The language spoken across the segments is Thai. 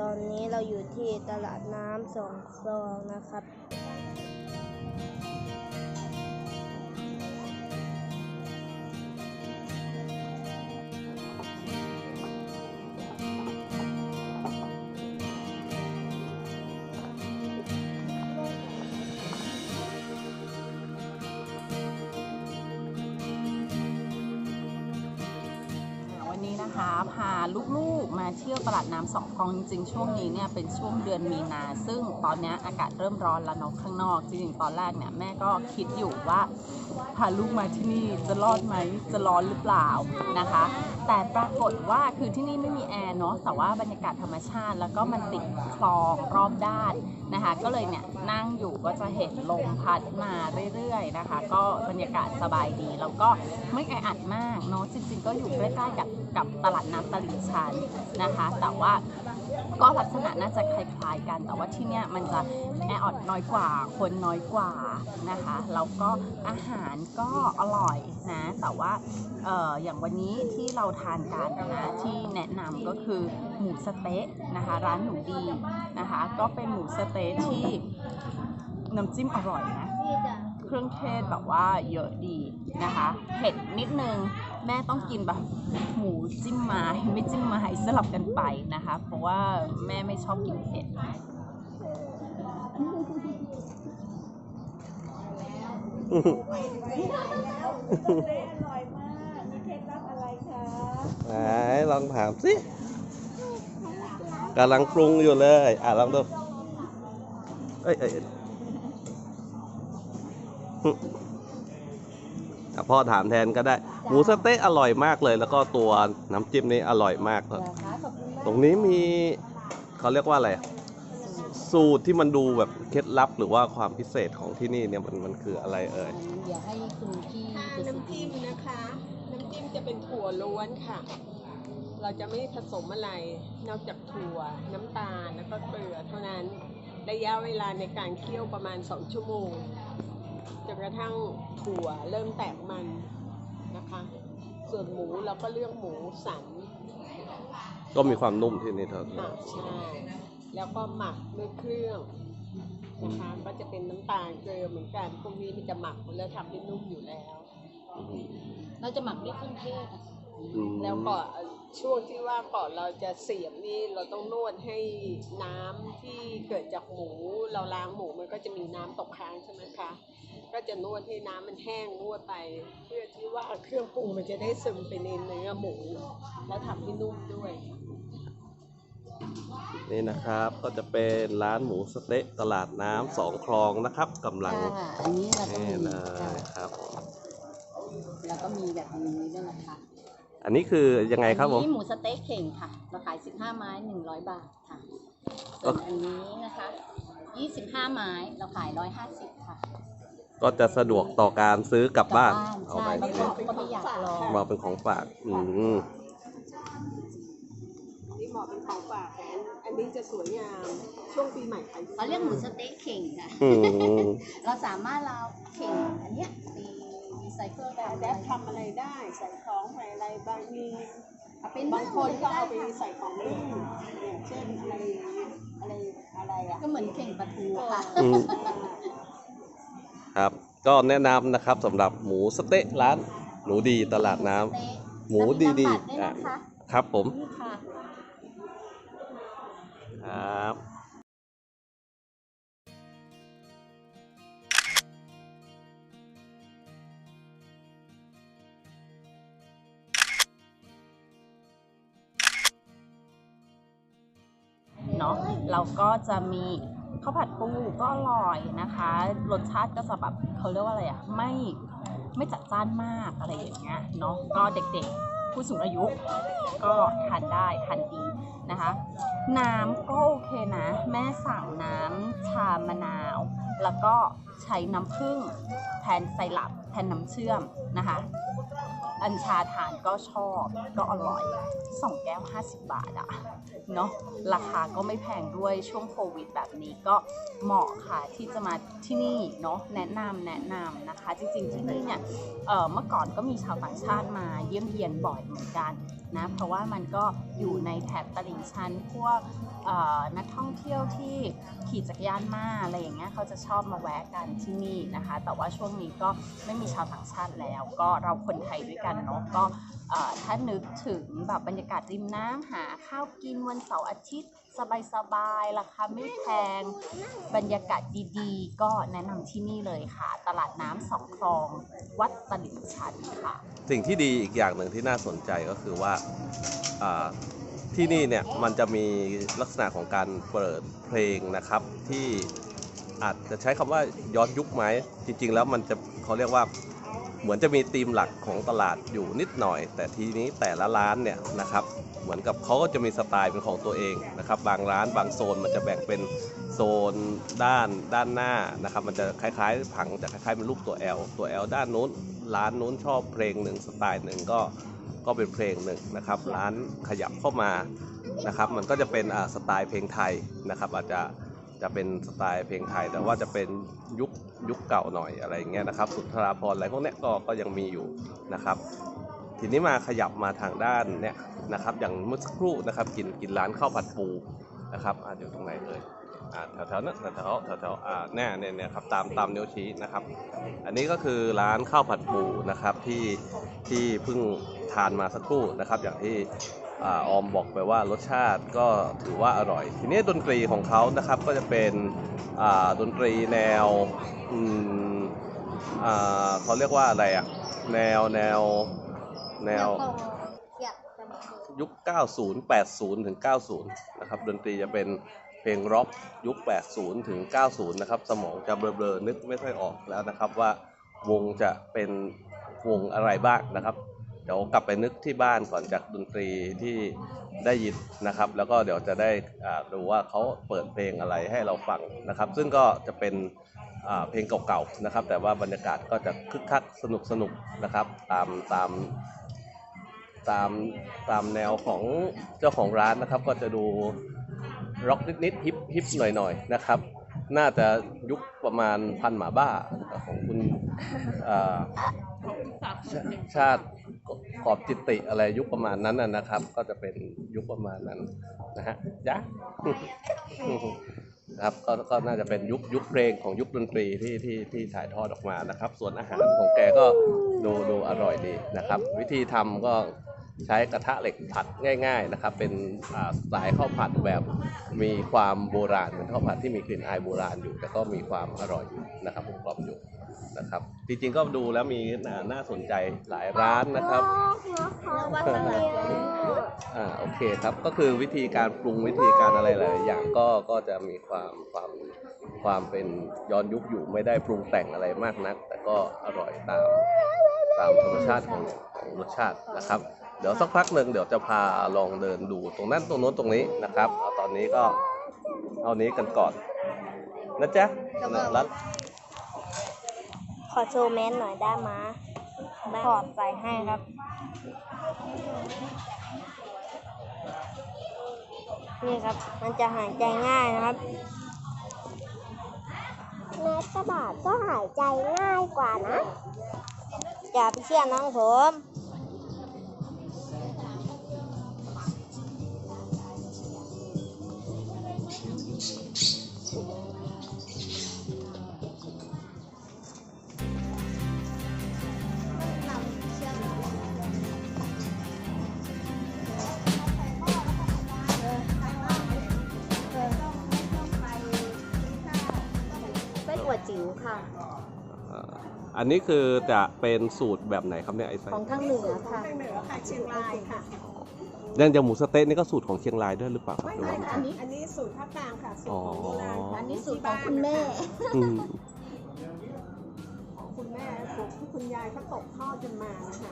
ตอนนี้เราอยู่ที่ตลาดน้ำสองคลองนะครับ ที่ยวตลาดน้ำสองคลองจริงๆ ช่วงนี้เนี่ยเป็นช่วงเดือนมีนา ซึ่งตอนนี้อากาศเริ่มร้อนแล้วเนอะข้างนอก จริงๆ ตอนแรกเนี่ยแม่ก็คิดอยู่ว่าพาลูกมาที่นี่จะรอดไหมจะร้อนหรือเปล่านะคะ แต่ปรากฏว่าคือที่นี่ไม่มีแอร์เนาะแต่ว่าบรรยากาศธรรมชาติ แล้วก็มันติดคลองรอบด้าน นะคะ ก็เลยเนี่ยนั่งอยู่ก็จะเห็นลมพัดมาเรื่อยๆนะคะ ก็บรรยากาศสบายดี แล้วก็ไม่แออัดมากเนาะจริงๆ ก็อยู่ใกล้ๆกับกับตลาดน้ำตลิ่งชันนะคะ แต่ว่า ก็ลักษณะน่าจะคล้ายๆกัน แต่ว่าที่เนี่ยมันจะแออัดน้อยกว่า คนน้อยกว่านะคะแล้วก็อาหารก็อร่อยนะ แต่ว่าอออย่างวันนี้ที่เราทานกันนะที่แนะนำก็คือหมูสเต๊ะนะคะ ร้านหนูดีนะคะ ก็เป็นหมูสเต๊ะที่น้ำจิ้มอร่อยนะ เครื่องเทศแบบว่าเยอะดีนะคะ เผ็ดนิดนึงแม่ต้องกินแบบหมูจิ้มไม้ไม่จิ้มไม้สลับกันไปนะคะ เพราะว่าแม่ไม่ชอบกินเผ็ดไหนลองถามสิกำลังปรุงอยู่เลย อะลองดูเอ้ยเอ้ย พ่อถามแทนก็ได้ หมูสะเต๊ะอร่อยมากเลย แล้วก็ตัวน้ำจิ้มนี่อร่อยมากเลยตรงนี้มีเขาเรียกว่าอะไรอะสูตรที่มันดูแบบเคล็ดลับหรือว่าความพิเศษของที่นี่เนี่ยมันมันคืออะไรเอ่ยเดี๋ยวให้คุณพี่ค่ะน้ำจิ้มนะคะ น้ำจิ้มจะเป็นถั่วล้วนค่ะ เราจะไม่ผสมอะไร นอกจากถั่วน้ำตาลแล้วก็เกลือเท่านั้น ระยะเวลาในการเคี่ยวประมาณ 2 ชั่วโมง จนกระทั่งถั่วเริ่มแตกมันนะคะ ส่วนหมูเราก็เลือกหมูสันก็มีความนุ่มที่นี่เท่านั้นค่ะใช่ แล้วก็หมักด้วยเครื่องนะคะก็จะเป็นน้ำตาลเกลือเหมือนกันพวกนี้มันจะหมักแล้วทำให้นุ่มอยู่แล้ว เราจะหมักด้วยเครื่องเทศอะอืมแล้วก็ช่วงที่ว่าก่อนเราจะเสียบนี่เราต้องนวดให้น้ำที่เกิดจากหมู เราล้างหมูมันก็จะมีน้ำตกค้างใช่ไหมคะ ก็จะนวดให้น้ำมันแห้งนวดไป เพื่อที่ว่าเครื่องปรุงมันจะได้ซึมไปในเนื้อหมู แล้วทำให้นุ่มด้วย นี่นะครับก็จะเป็นร้านหมูสะเต๊ะตลาดน้ำสองคลองนะครับกำลังค่ะอันนี้เราก็นี่มีเลค่ะยครับ แล้วก็มีแบบนี้ด้วยนะคะอันนี้คือยังไงครับผม อันนี้หมูสะเต๊ะเข่งค่ะ เราขาย 15 ไม้ 100 บาทค่ะส่วนอันนี้นะคะ 25 ไม้ เราขาย 150 ค่ะ ก็จะสะดวกต่อการซื้อกลับบ้าน เอาใช่ไปบางคนก็ไม่อยากรอมาเป็นของฝาก อืมนี่เหมาะเป็นของฝากแต่อันนี้จะสวยงาม ช่วงปีใหม่ขายดีเขาเรียกหมูสะเต๊ะเข่งค่ะ อืมเราสามารถเราเข่งอันเนี้ยไปรีไซเคิลได้แดปทำอะไรได้ ใส่ของใส่อะไรบางมีเอาเป็นบางคนก็เอาไปได้ค่ะใส่ของเล่นอย่างเช่นอะไรอะไรอะไรอะก็เหมือนเข่งปลาทูอะค่ะ อืม ครับ ก็แนะนำนะครับสำหรับหมูสะเต๊ะร้าน หนูดีตลาดน้ำหมูดีๆแล้วมีน้ำปัด้วยอะนะคะครับผมนี่ค่ะ ครับเนาะเราก็จะมี ข้าวผัดปูก็อร่อยนะคะ รสชาติก็จะแบบเขาเรียกว่าอะไรอะไม่ไม่จัดจ้านมากอะไรอย่างเงี้ยเนาะก็เด็กๆ ผู้สูงอายุก็ทานได้ทานดีนะคะ น้ำก็โอเคนะ แม่สั่งน้ำชามะนาว แล้วก็ใช้น้ำผึ้งแทนไซรัปแทนน้ำเชื่อมนะคะ อัญชาทานก็ชอบก็อร่อยสองแก้ว 50 บาทอะเนาะราคาก็ไม่แพงด้วยช่วงโควิดแบบนี้ก็เหมาะค่ะที่จะมาที่นี่เนาะแนะนำแนะนำนะคะ จริงๆที่นี่เนี่ยเออเมื่อก่อนก็มีชาวต่างชาติมาเยี่ยมเยียนบ่อยเหมือนกัน นะเพราะว่ามันก็อยู่ในแถบตลิ่งชันพวกนักท่องเที่ยวที่ขี่จักรยานมาอะไรอย่างเงี้ยเขาจะชอบมาแวะกันที่นี่นะคะ แต่ว่าช่วงนี้ก็ไม่มีชาวต่างชาติแล้ว ก็เราคนไทยด้วยกันเนาะก็ถ้านึกถึงแบบบรรยากาศริมน้ำหาข้าวกินวันเสาร์อาทิตย์สบายๆราคาไม่แพงบรรยากาศดีๆ ก็แนะนำที่นี่เลยค่ะ ตลาดน้ำสองคลองวัดตลิ่งชันค่ะ สิ่งที่ดีอีกอย่างหนึ่งที่น่าสนใจก็คือว่าที่นี่เนี่ยมันจะมีลักษณะของการเปิดเพลงนะครับ ที่อาจจะใช้คำว่าย้อนยุคไหมจริง ๆ แล้วมันจะเขาเรียกว่าเหมือนจะมีธีมหลักของตลาดอยู่นิดหน่อย แต่ทีนี้แต่ละร้านเนี่ยนะครับ เหมือนกับเขาก็จะมีสไตล์เป็นของตัวเองนะครับ บางร้านบางโซนมันจะแบ่งเป็นโซนด้านด้านหน้านะครับ มันจะคล้ายๆผังจะคล้ายๆเป็นรูปตัว L ตัว L ด้านนู้น ร้านนู้นชอบเพลงหนึ่งสไตล์หนึ่งก็ก็เป็นเพลงหนึ่งนะครับร้านขยับเข้ามานะครับมันก็จะเป็นอ่าสไตล์เพลงไทยนะครับอาจจะจะเป็นสไตล์เพลงไทย แต่ว่าจะเป็นยุคยุคเก่าหน่อยอะไรอย่างเงี้ยนะครับ สุนทราพรอะไรพวกเนี้ยก็ก็ยังมีอยู่นะครับ ทีนี้มาขยับมาทางด้านเนี่ยนะครับ อย่างเมื่อสักครู่นะครับกินกินร้านข้าวผัดปูนะครับอ่าอยู่ตรงไหนเลย อ่าแถวแถวๆนั้นแถวแถวแถวแถวๆอ่าแน่เนี่ยเนี่ยครับตามตามนิ้วชี้นะครับ อันนี้ก็คือร้านข้าวผัดปูนะครับที่ที่เพิ่งทานมาสักครู่นะครับ อย่างที่อาออมบอกไปว่ารสชาติก็ถือว่าอร่อย ทีนี้ดนตรีของเขานะครับก็จะเป็นอ่าดนตรีแนวอืมอ่าเขาเรียกว่าอะไรอะแนวแนวแนวยุค 90 80 ถึง 90 นะครับ ดนตรีจะเป็นเพ ลงร็อกยุค 80 ถึง 90 นะครับ สมองจะเบลอๆ นึกไม่ค่อยออกแล้วนะครับว่าวงจะเป็นวงอะไรบ้างนะครับ เดี๋ยวกลับไปนึกที่บ้านก่อนจากดนตรีที่ได้ยินนะครับ แล้วก็เดี๋ยวจะได้ดูว่าเขาเปิดเพลงอะไรให้เราฟังนะครับ ซึ่งก็จะเป็นเพลงเก่าๆนะครับ แต่ว่าบรรยากาศก็จะคึกคักสนุกสนุกๆนะครับ ตามตามตามตามแนวของเจ้าของร้านนะครับ ก็จะดู ร็อกนิดๆฮิปฮิปหน่อยๆนะครับ น่าจะยุคประมาณพันหมาบ้าของคุณชาติขอบจิตติอะไรยุคประมาณนั้นนะครับ ก็จะเป็นยุคประมาณนั้นนะฮะยะนะครับก็ก็น่าจะเป็นยุคยุคเพลงของยุคดนตรีที่ที่ที่ถ่ายทอดออกมานะครับ ส่วนอาหารของแกก็ดูดูอร่อยดีนะครับ วิธีทำก็ ใช้กระทะเหล็กผัดง่าย ๆนะครับ เป็นอ่าสไตล์ข้าวผัดแบบมีความโบราณเป็นข้าวผัดที่มีกลิ่นอายโบราณอยู่ แต่ก็มีความอร่อยอยู่นะครับกรอบอยู่นะครับ จริงๆก็ดูแล้วมีน่าน่าสนใจหลายร้านนะครับอ่าโอเคครับก็คือวิธีการปรุงวิธีการอะไรหลายๆอย่างก็ก็จะมีความความความเป็นย้อนยุคอยู่ไม่ได้ปรุงแต่งอะไรมากนัก แต่ก็อร่อยตามตามธรรมชาติของของรสชาตินะครับ เดี๋ยวสักพักหนึ่งเดี๋ยวจะพาลองเดินดูตรงนั้นตรงโน้นตรงนี้นะครับเอาตอนนี้ก็เอานี้กันก่อนนะจ๊ะนะรัดขอโชว์แมสหน่อยได้ไหมถอดใส่ให้ครับนี่ครับ มันจะหายใจง่ายนะครับแมสกระบาดก็หายใจง่ายกว่านะอย่าไปเชื่อน้องผม ไส้อั่วจิ๋วค่ะ อันนี้คือจะเป็นสูตรแบบไหนครับเนี่ยไอ้ไส้ของทางเหนือค่ะ ทางเหนือค่ะเชียงรายค่ะอย่างอย่างหมูสะเต๊ะนี่ก็สูตรของเชียงรายด้วยหรือเปล่าครับไม่หรือไม่ว่า ค่ะอันนี้ อันนี้สูตรภาคกลางค่ะสูตรของโบราณอ๋ออัอันนี้สูตรของคุณแม่ อืมของคุณแม่สูตรที่คุณยายเขาตกทอดกันมานะคะ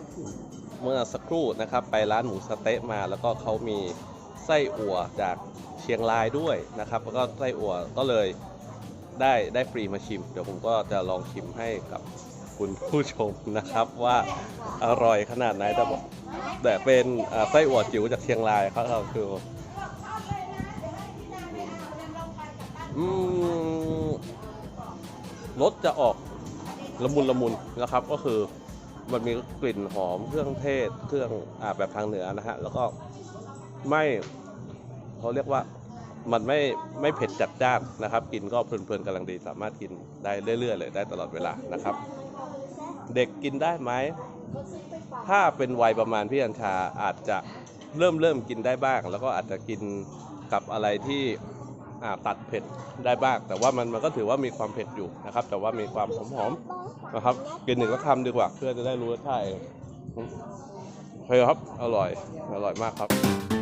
เมื่อสักครู่นะครับ ไปร้านหมูสะเต๊ะมา แล้วก็เขามีไส้อั่วจากเชียงรายด้วยนะครับ แล้วก็ไส้อั่วก็เลยได้ได้ฟรีมาชิม เดี๋ยวผมก็จะลองชิมให้กับ คุณผู้ชมนะครับว่าอร่อยขนาดไหนแต่บอกแต่เป็นไส้อั่วจิ๋วจากเชียงรายเขาเราคืออืมรสจะออกละมุนละมุนนะครับ ก็คือมันมีกลิ่นหอมเครื่องเทศเครื่องอแบบทางเหนือนะฮะแล้วก็ไม่เขาเรียกว่ามันไม่ไม่เผ็ดจัดจ้านนะครับ กินก็เพลินๆกำลังดีสามารถกินได้เรื่อยๆเลยได้ตลอดเวลานะครับ เด็กกินได้ไหม ถ้าเป็นวัยประมาณพี่อัญชาอาจจะเริ่มเริ่มกินได้บ้าง แล้วก็อาจจะกินกับอะไรที่ตัดเผ็ดได้บ้าง แต่ว่ามันมันก็ถือว่ามีความเผ็ดอยู่นะครับ แต่ว่ามีความหอมๆนะครับ กินหนึ่งก็คำดีกว่าเพื่อจะได้รู้รสชาติเองโอเคครับ อร่อย อร่อยมากครับ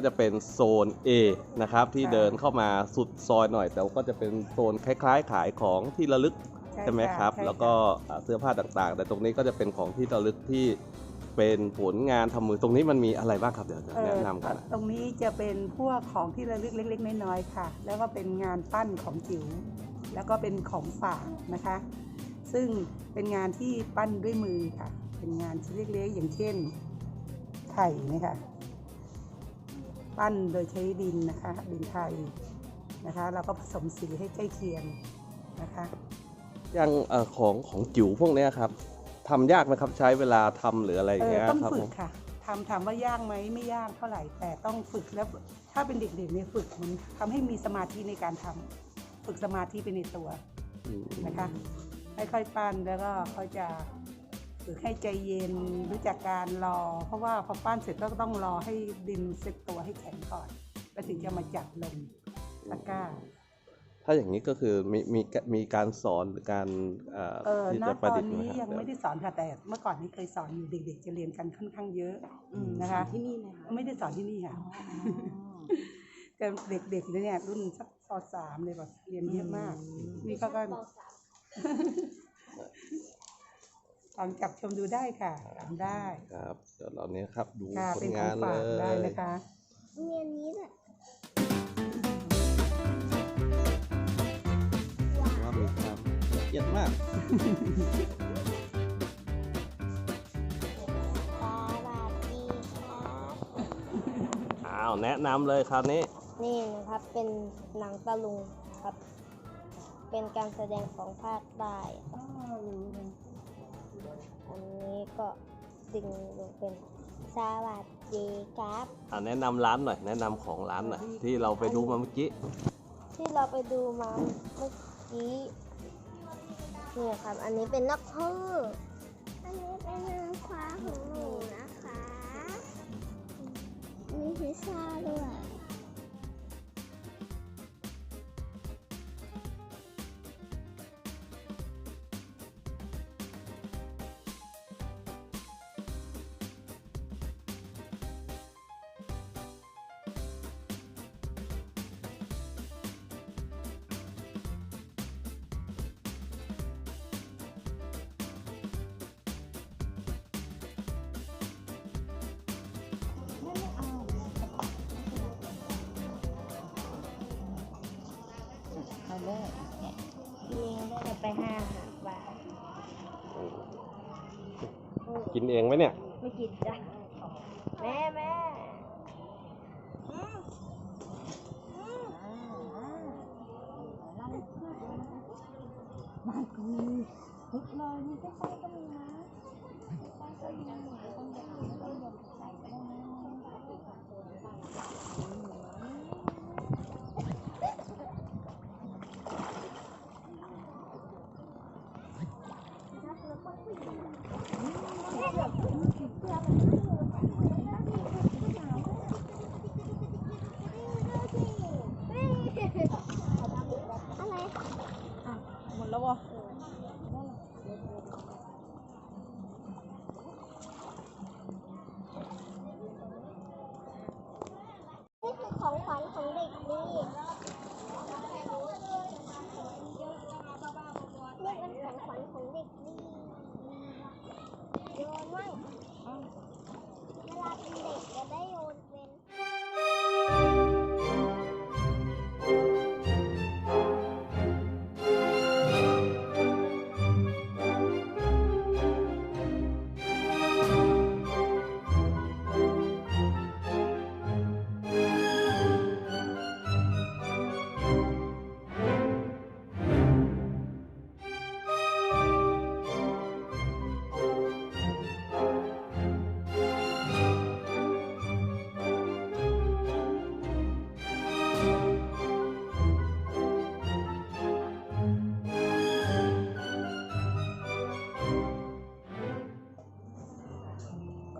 ก็จะเป็นโซน A นะครับที่เดินเข้ามาสุดซอยหน่อย แต่ก็จะเป็นโซนคล้าย ๆ ขายของที่ระลึกใช่ไหมครับ แล้วก็อ่าเสื้อผ้าต่างๆ แต่ตรงนี้ก็จะเป็นของที่ระลึกที่เป็นผลงานทำมือตรงนี้มันมีอะไรบ้างครับเดี๋ยวจะเอ่อแนะนำกัน ตรงนี้จะเป็นพวกของที่ระลึกเล็ก ๆ น้อยๆค่ะ แล้วก็เป็นงานปั้นของจิ๋วแล้วก็เป็นของฝากนะคะ ซึ่งเป็นงานที่ปั้นด้วยมือค่ะ เป็นงานชิ้นเล็กๆอย่างเช่นไข่นี่ค่ะ ปั้นโดยใช้ดินนะคะดินไทยนะคะแล้วก็ผสมสีให้ใกล้เคียงนะคะอย่างเอ่อของของจิ๋วพวกเนี้ยครับทำยากไหมครับใช้เวลาทำหรืออะไรอย่างเอเงี้อยต้องครับฝึผกมค่ะทำถามว่ายากไหมไม่ยากเท่าไหร่ แต่ต้องฝึกแล้วถ้าเป็นเด็กๆเนี่ยฝึกมันทำให้มีสมาธิในการทำฝึกสมาธิไปในตัวอืมนะคะค่อยๆปั้นแล้วก็เขาจะ ฝึกให้ใจเย็นรู้จักการรอ เพราะว่าพอปั้นเสร็จก็ต้องรอให้ดินเซ็ตตัวให้แข็งก่อน แล้วถึงจะมาจับลงตะกร้า ถ้าอย่างนี้ก็คือมีมีมีการสอนหรือการเอ่อเออที่ณจะตประอดินษฐ์นี้นะคยัรับงไม่ได้สอนค่ะแต่เมื่อก่อนนี้เคยสอนอยู่เด็กๆ จะเรียนกันค่อนข้างเยอะอืมนะคะ ที่นี่เลยค่ะไม่ได้สอนที่นี่ค่ะ แต่เด็กๆเนี่ยรุ่นสักปสามเลยแบบเรียนเยอะมาก นี่เขาก็ ลองจับชมดูได้ค่ะทำได้ครับเดี๋ยวเราเนี้ยครับดูค่ะผเป็ลนของงานเลฝากได้ยนะคะ มีอันนี้ด้วยว่ามีความละเอียดมาก สวัสดีครับ อ้าวแนะนำเลยคราวนี้ นี่นะครับเป็นหนังตะลุงครับ เป็นการแสดงของภาคใต้ครั ดึงลงเป็นสวัสดีครับอ่าแนะนำร้านหน่อย แนะนำของร้านหน่อยที่เราไปดูมาเมื่อกี้ ที่เราไปดูมาเมื่อกี้เนี่ยครับ อันนี้เป็นนกฮูกอันนี้เป็นนางฟ้าของหนูนะคะ มีพิซซ่าด้วย เลอร์มีได้ไปห้าหาบาทกินเองไหมเนี่ย ไม่กินจ้ะแม่แม่บ้านก็มีทุกเลยมีใกล้ๆก็มีนะบ้านก็มีคนเดียวคนเดียว 我，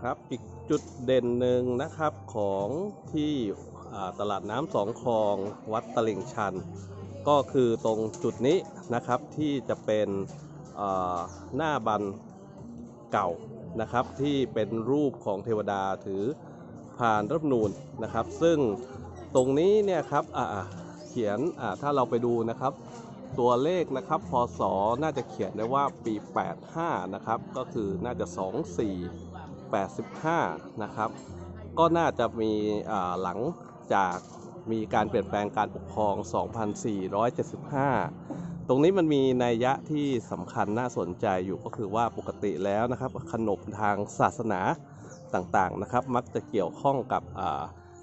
รับ อีกจุดเด่นหนึ่งนะครับของที่ตลาดน้ำสองคลองวัดตลิ่งชัน ก็คือตรงจุดนี้นะครับที่จะเป็นหน้าบันเก่านะครับที่เป็นรูปของเทวดาถือผ่านรัฐธรรมนูญนะครับ ซึ่งตรงนี้เนี่ยครับเขียนถ้าเราไปดูนะครับ ตัวเลขนะครับพศน่าจะเขียนได้ว่าปี 85 นะครับ ก็คือน่าจะ 2485 นะครับ ก็น่าจะมีหลังจากมีการเปลี่ยนแปลงการปกครอง 2475 ตรงนี้มันมีนัยยะที่สำคัญน่าสนใจอยู่ก็คือว่าปกติแล้วนะครับขนบทางศาสนาต่างๆนะครับ มักจะเกี่ยวข้องกับ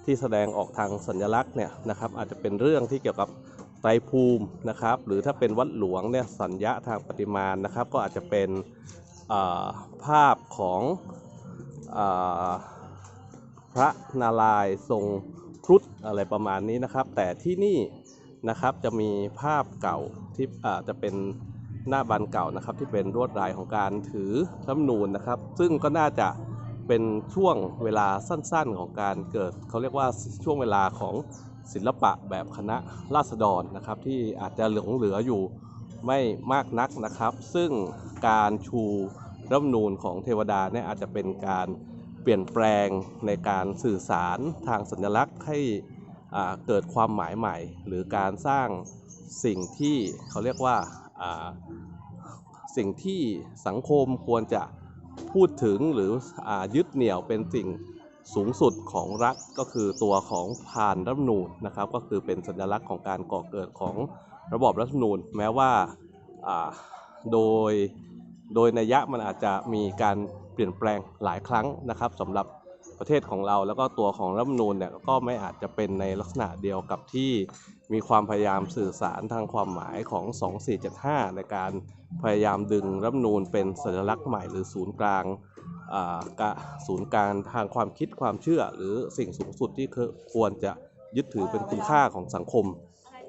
ที่แสดงออกทางสัญลักษณ์เนี่ยนะครับ อาจจะเป็นเรื่องที่เกี่ยวกับไตรภูมินะครับ หรือถ้าเป็นวัดหลวงเนี่ยสัญญะทางปฏิมาณนะครับ ก็อาจจะเป็นภาพของ พระนารายณ์ทรงครุฑอะไรประมาณนี้นะครับ แต่ที่นี่นะครับจะมีภาพเก่าที่อาจะเป็นหน้าบันเก่านะครับ ที่เป็นลวดลายของการถือรัฐธรรมนูญนะครับ ซึ่งก็น่าจะเป็นช่วงเวลาสั้นๆของการเกิดเขาเรียกว่าช่วงเวลาของศิลปะแบบคณะราษฎรนะครับ ที่อาจจะเหลือเหลืออยู่ไม่มากนักนะครับ ซึ่งการชู รัฐนูญของเทวดาเนี่ยอาจจะเป็นการเปลี่ยนแปลงในการสื่อสารทางสัญลักษณ์ให้เกิดความหมายใหม่ หรือการสร้างสิ่งที่เขาเรียกว่าสิ่งที่สังคมควรจะพูดถึงหรืออยึดเหนี่ยวเป็นสิ่งสูงสุดของรัฐก็คือตัวของพานรัฐนูญนะครับก็คือเป็นสัญลักษณ์ของการก่อเกิดของระบอบรัฐนูญแม้ว่าโดย โดยนัยยะมันอาจจะมีการเปลี่ยนแปลงหลายครั้งนะครับสำหรับประเทศของเราแล้วก็ตัวของรัฐมนูญเนี่ยก็ไม่อาจจะเป็นในลักษณะเดียวกับที่มีความพยายามสื่อสารทางความหมายของ 2475 ในการพยายามดึงรัฐมนูญเป็นสัญลักษณ์ใหม่หรือศูนย์กลางศูนย์การทางความคิดความเชื่อ หรือสิ่งสูงสุดที่ควรจะยึดถือเป็นคุณค่าของสังคม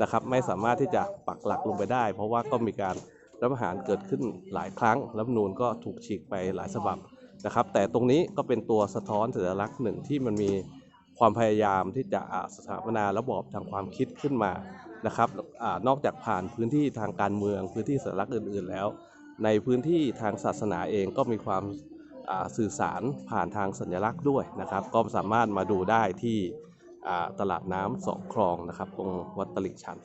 นะครับไม่สามารถที่จะปักหลักลงไปได้ เพราะว่าก็มีการ รัฐประหารเกิดขึ้นหลายครั้งรัฐมนูญก็ถูกฉีกไปหลายฉบับนะครับ แต่ตรงนี้ก็เป็นตัวสะท้อนสัญลักษณ์หนึ่งที่มันมีความพยายามที่จะสถาปนาระบอบทางความคิดขึ้นมานะครับอนอกจากผ่านพื้นที่ทางการเมือง พื้นที่สัญลักษณ์อื่น ๆ แล้ว ในพื้นที่ทางศาสนาเองก็มีความาสื่อสารผ่านทางสัญลักษณ์ด้วยนะครับ ก็สามารถมาดูได้ที่ตลาดน้ำสองคลองนะครับตรงวัดตลิ่งชัน